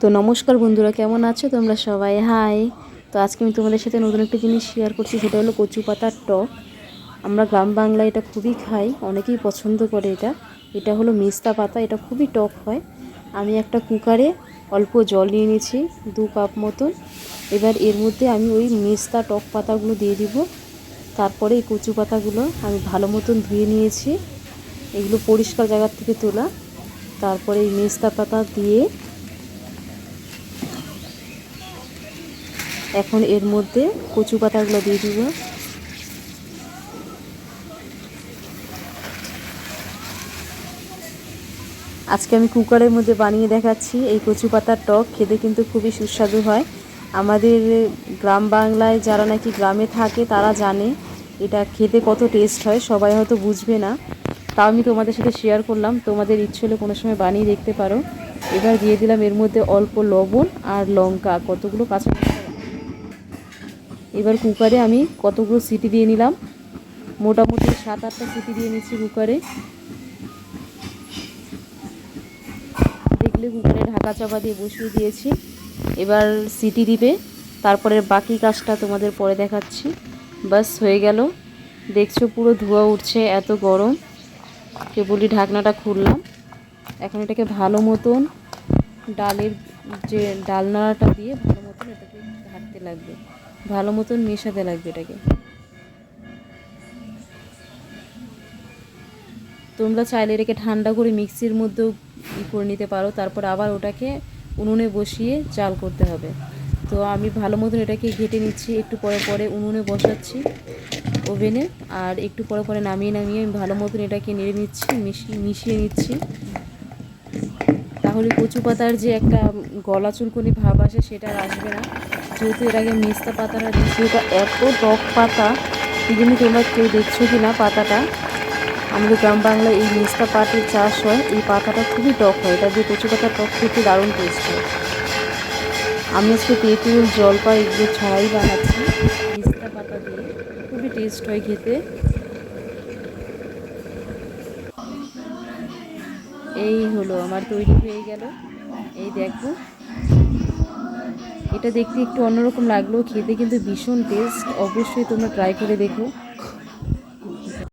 তো নমস্কার বন্ধুরা, কেমন আছো তোমরা সবাই? হাই তো আজকে আমি তোমাদের সাথে নতুন একটা জিনিস শেয়ার করছি, সেটা হলো কচু পাতার টক। আমরা গ্রাম বাংলায় এটা খুবই খাই, অনেকেই পছন্দ করে এটা। এটা হলো মেস্তা পাতা, এটা খুবই টক হয়। আমি একটা কুকারে অল্প জল নিয়ে নিয়েছি, দু কাপ মতন। এবার এর মধ্যে আমি ওই মেস্তা টক পাতাগুলো দিয়ে দিব। তারপরে এই কচু পাতাগুলো আমি ভালো মতন ধুয়ে নিয়েছি। এগুলো পরিষ্কার জায়গার থেকে তোলা। তারপরে এই মেস্তা পাতা দিয়ে এখন এর মধ্যে কচু পাতাগুলো দিয়ে দিব। আজকে আমি কুকারের মধ্যে বানিয়ে দেখাচ্ছি এই কচু পাতার টক, খেতে কিন্তু খুবই সুস্বাদু হয়। আমাদের গ্রাম বাংলায় যারা নাকি গ্রামে থাকে, তারা জানে এটা খেতে কত টেস্ট হয়, সবাই হয়তো বুঝবে না। তাও আমি তোমাদের সাথে শেয়ার করলাম, তোমাদের ইচ্ছে হলে কোনো সময় বানিয়ে দেখতে পারো। এবার দিয়ে দিলাম এর মধ্যে অল্প লবণ আর লঙ্কা, কতগুলো কাঁচা এবার কুকারে আমি কতগুলো সিটি দিয়ে নিলাম। মোটামুটি সাত, আটটা সিটি দিয়ে নিচ্ছি কুকারে। দেখলে কুকারে ঢাকা চাপা দিয়ে বসিয়ে দিয়েছি। এবার সিটি দিবে। তারপরে বাকি কাজটা তোমাদের পরে দেখাচ্ছি। বাস, হয়ে গেল। দেখছ পুরো ধোয়া উঠছে, এত গরম। কেবলই ঢাকনাটা খুললাম। এখন এটাকে ভালো মতন ডালের যে ডালনাড়াটা দিয়ে ভালো মতন এটাকে ঢাকতে লাগবে। ভালো মতন মেশাতে লাগবে এটাকে। তোমরা চাইলে এটাকে ঠান্ডা করে মিক্সির মধ্যেও ই করে নিতে পারো, তারপর আবার ওটাকে উনুনে বসিয়ে চাল করতে হবে। তো আমি ভালো মতন এটাকে ঘেটে নিচ্ছি, একটু পরে পরে উনুনে বসাচ্ছি ওভেনে, আর একটু পরে পরে নামিয়ে নামিয়ে আমি ভালো মতন এটাকে নেড়ে নিচ্ছি, মিশিয়ে মিশিয়ে নিচ্ছি। তাহলে কচু পাতার যে একটা গলা চুলকনি ভাব আসে, সেটা আসবে না। যেহেতু এর আগে মেস্তা পাতাটা দিচ্ছি এটা এত টক পাতা জন্য তোমরা কেউ দেখছ কি না পাতাটা? আমাদের গ্রাম বাংলায় এই মেস্তা পাটের চাষ হয়, এই পাতাটা খুবই টক হয়, এটা দিয়ে কচু পাতার টক খেতে দারুণ টেস্ট হয়। আমি আজকে তেঁতুল, জলপাই, এগুলো ছড়াই বানাচ্ছি। মেস্তা পাতা দিয়ে খুবই টেস্ট হয় খেতে। এই হলো আমার তৈরি হয়ে গেল। এই দেখো। এটা দেখতে একটু অন্যরকম লাগল, খেতে কিন্তু ভীষণ টেস্ট অবশ্যই তোমরা ট্রাই করে দেখো।